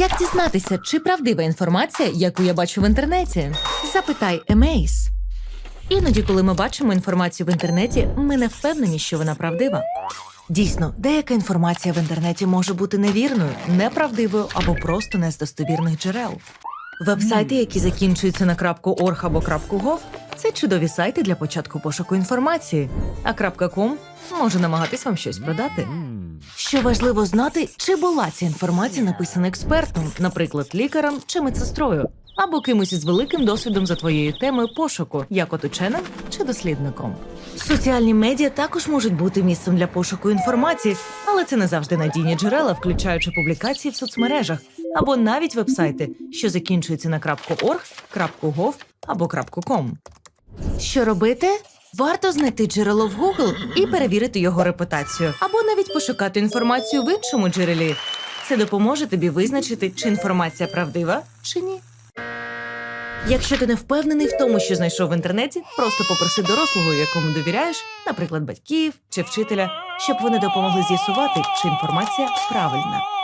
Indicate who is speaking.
Speaker 1: Як дізнатися, чи правдива інформація, яку я бачу в інтернеті? Запитай Емейс. Іноді, коли ми бачимо інформацію в інтернеті, ми не впевнені, що вона правдива. Дійсно, деяка інформація в інтернеті може бути невірною, неправдивою або просто не з достовірних джерел. Вебсайти, які закінчуються на крапку .org або .gov, це чудові сайти для початку пошуку інформації. А .com може намагатись вам щось продати. Що важливо знати, чи була ця інформація написана експертом, наприклад, лікарем чи медсестрою, або кимось із великим досвідом за твоєю темою пошуку, як от ученим чи дослідником. Соціальні медіа також можуть бути місцем для пошуку інформації, але це не завжди надійні джерела, включаючи публікації в соцмережах або навіть вебсайти, що закінчуються на .org, .gov або .com. Що робити? Варто знайти джерело в Google і перевірити його репутацію, або навіть пошукати інформацію в іншому джерелі. Це допоможе тобі визначити, чи інформація правдива чи ні. Якщо ти не впевнений в тому, що знайшов в інтернеті, просто попроси дорослого, якому довіряєш, наприклад, батьків чи вчителя, щоб вони допомогли з'ясувати, чи інформація правильна.